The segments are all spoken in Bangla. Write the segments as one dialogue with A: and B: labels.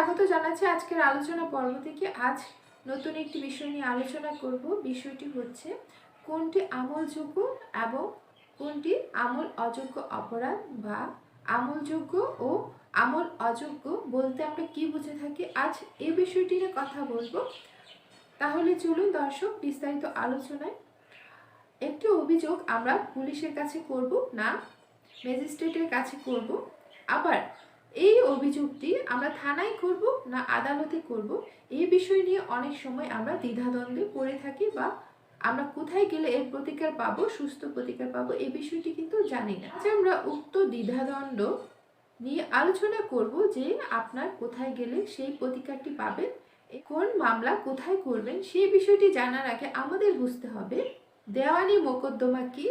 A: স্বাগত জানাচ্ছি আজকের আলোচনা পর্ব থেকে। আজ নতুন একটি বিষয় নিয়ে আলোচনা করব। বিষয়টি হচ্ছে, কোনটি আমলযোগ্য এবং কোনটি আমল অযোগ্য অপরাধ বা আমলযোগ্য ও আমল অযোগ্য বলতে আমরা কি বুঝে থাকি? আজ এই বিষয়টি নিয়ে কথা বলব। তাহলে চলুন দর্শক, বিস্তারিত আলোচনায়। একটি অভিযোগ আমরা পুলিশের কাছে করব না, ম্যাজিস্ট্রেটের কাছে করব। আবার এই অভিযোগটি আমরা থানায় করব না আদালতে করব? এই বিষয় নিয়ে অনেক সময় আমরা দ্বিধাদ্বন্দ্বে পড়ে থাকি বা আমরা কোথায় গেলে এর প্রতিকার পাবো, সুস্থ প্রতিকার পাবো, এই বিষয়টি কিন্তু জানি না। আজ আমরা উক্ত দ্বিধাদ্বন্দ্ব নিয়ে আলোচনা করব যে আপনার কোথায় গেলে সেই প্রতিকারটি পাবেন, কোন মামলা কোথায় করবেন, সেই বিষয়টি জানার আগে আমাদের বুঝতে হবে, দেওয়ানি মোকদ্দমা কি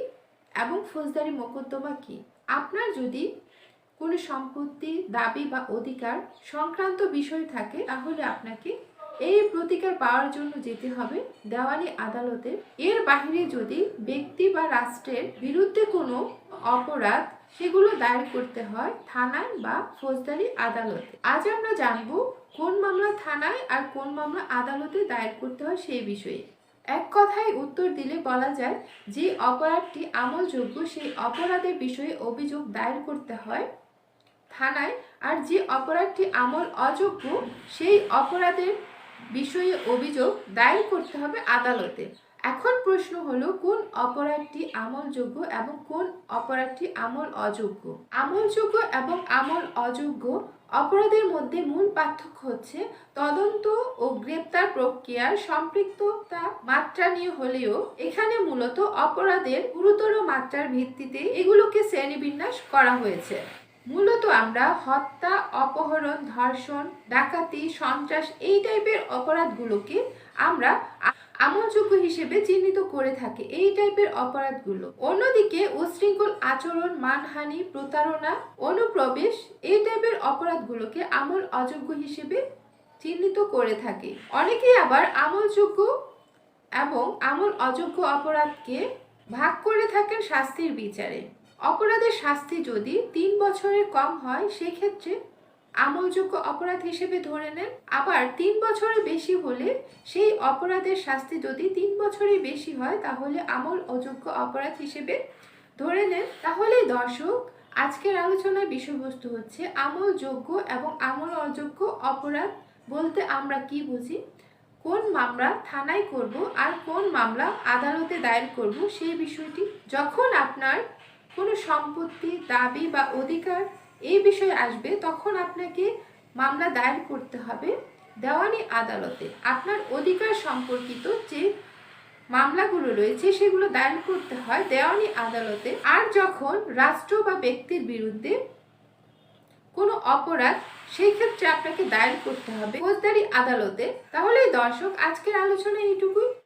A: এবং ফৌজদারি মোকদ্দমা কি? আপনার যদি কোনো সম্পত্তি, দাবি বা অধিকার সংক্রান্ত বিষয় থাকে, তাহলে আপনাকে এই প্রতিকার পাওয়ার জন্য যেতে হবে। দেওয়ানি আদালতে এর বাইরে যদি ব্যক্তি বা রাষ্ট্রের বিরুদ্ধে কোনো অপরাধ, সেগুলো দায়ের করতে হয় থানায় বা ফৌজদারি আদালতে। আজ আমরা জানব কোন মামলা থানায় আর কোন মামলা আদালতে দায়ের করতে হয় সেই বিষয়ে। এক কথায় উত্তর দিলে বলা যায়, যে অপরাধটি আমলযোগ্য, সেই অপরাধের বিষয়ে অভিযোগ দায়ের করতে হয় থানায় আর যে অপরাধটি আমল অযোগ্য, সেই অপরাধের বিষয়ে অভিযোগ দায়ের করতে হবে আদালতে। এখন প্রশ্ন হলো, কোন অপরাধটি আমলযোগ্য এবং কোন অপরাধটি আমল অযোগ্য? আমলযোগ্য এবং আমল অযোগ্য অপরাধের মধ্যে মূল পার্থক্য হচ্ছে, তদন্ত ও গ্রেপ্তার প্রক্রিয়ার সম্পৃক্ততা মাত্রা নিয়ে হলেও এখানে মূলত অপরাধের গুরুতর মাত্রার ভিত্তিতে এগুলোকে শ্রেণীবিন্যাস করা হয়েছে। মূলত আমরা হত্যা, অপহরণ, ধর্ষণ, ডাকাতি, সন্ত্রাস এই টাইপের অপরাধগুলোকে আমরা আমলযোগ্য হিসেবে চিহ্নিত করে থাকি এই টাইপের অপরাধগুলো। অন্যদিকে উশৃঙ্খল আচরণ, মানহানি, প্রতারণা, অনুপ্রবেশ এই টাইপের অপরাধগুলোকে আমল অযোগ্য হিসেবে চিহ্নিত করে থাকে। অনেকেই আবার আমলযোগ্য এবং আমল অযোগ্য অপরাধকে ভাগ করে থাকেন শাস্তির বিচারে। অপরাধের শাস্তি যদি তিন বছরের কম হয়, সেক্ষেত্রে আমলযোগ্য অপরাধ হিসেবে ধরে নেন। আবার তিন বছরের বেশি হলে সেই অপরাধের শাস্তি যদি তিন বছরের বেশি হয়, তাহলে আমল অযোগ্য অপরাধ হিসেবে ধরে নেন। তাহলে দর্শক, আজকের আলোচনার বিষয়বস্তু হচ্ছে আমলযোগ্য এবং আমল অযোগ্য অপরাধ বলতে আমরা কি বুঝি? কোন মামলা থানায় করব আর কোন মামলা আদালতে দায়ের করব সেই বিষয়টি। যখন আপনার কোনো সম্পত্তি, দাবি বা অধিকার এই বিষয়ে আসবে, তখন আপনাকে মামলা দায়ের করতে হবে দেওয়ানি আদালতে। আপনার অধিকার সম্পর্কিত যে মামলাগুলো রয়েছে, সেগুলো দায়ের করতে হয় দেওয়ানি আদালতে। আর যখন রাষ্ট্র বা ব্যক্তির বিরুদ্ধে কোনো অপরাধ, সেই ক্ষেত্রে আপনাকে দায়ের করতে হবে। ফৌজদারি আদালতে। তাহলে দর্শক, আজকের আলোচনা এইটুকুই।